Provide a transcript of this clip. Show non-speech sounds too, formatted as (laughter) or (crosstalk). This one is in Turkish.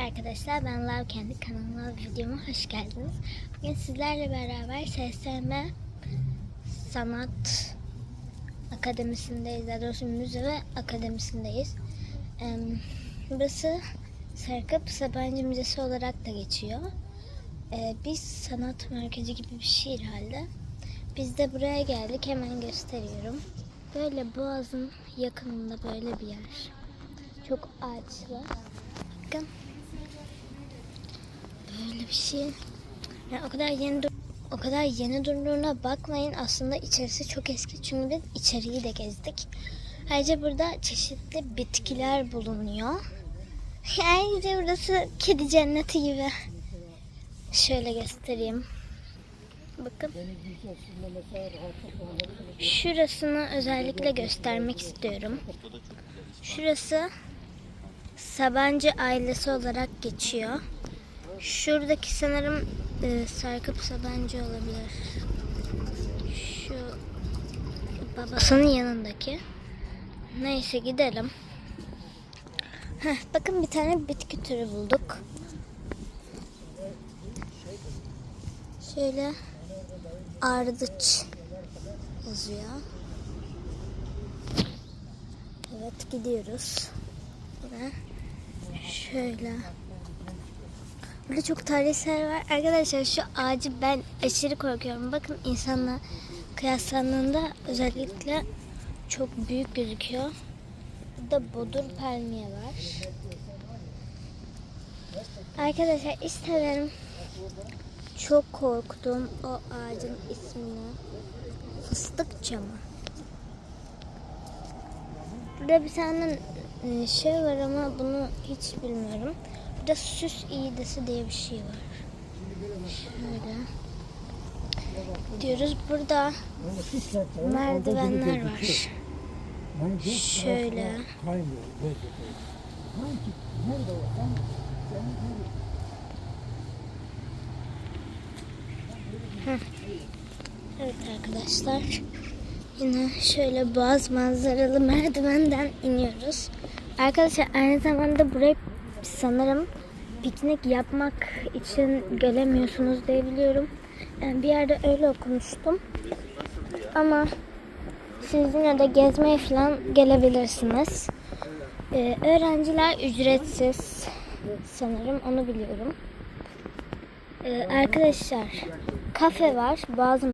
arkadaşlar ben Love Kendi kanalıma videoma hoş geldiniz. Bugün sizlerle beraber SSM Sanat Akademisi'ndeyiz. Daha doğrusu müze akademisindeyiz. Ee, burası Sarkıp Sabancı Müzesi olarak da geçiyor. Ee, biz sanat merkezi gibi bir şey herhalde. Biz de buraya geldik. Hemen gösteriyorum. Böyle Boğaz'ın yakınında böyle bir yer. Çok ağaçlı. Bakın. Bir şey. Yani o kadar yeni o kadar yeni durduğuna bakmayın. Aslında içerisi çok eski. Çünkü biz içeriği de gezdik. Ayrıca burada çeşitli bitkiler bulunuyor. (laughs) Ayrıca burası kedi cenneti gibi. Şöyle göstereyim. Bakın. Şurasını özellikle göstermek istiyorum. Şurası Sabancı ailesi olarak geçiyor. Şuradaki sanırım e, Sarkıp Sabancı olabilir. Şu babasının yanındaki. Neyse gidelim. Heh, bakın bir tane bitki türü bulduk. Şöyle ardıç yazıyor. Evet gidiyoruz. Şöyle. Burada çok tarihsel var. Arkadaşlar şu ağacı ben aşırı korkuyorum. Bakın insanla kıyaslandığında özellikle çok büyük gözüküyor. Burada bodur palmiye var. Arkadaşlar isterim çok korktuğum o ağacın ismini fıstık çamı. Burada bir tane e, şey var ama bunu hiç bilmiyorum. Burada süs iğdesi diye bir şey var. Şöyle. Diyoruz burada merdivenler var. Şöyle. Evet arkadaşlar. Yine şöyle boğaz manzaralı merdivenden iniyoruz. Arkadaşlar aynı zamanda burayı sanırım piknik yapmak için gelemiyorsunuz diye biliyorum. Yani bir yerde öyle okumuştum. Ama siz yine de gezmeye falan gelebilirsiniz. Ee, öğrenciler ücretsiz sanırım onu biliyorum. Ee, arkadaşlar kafe var bazı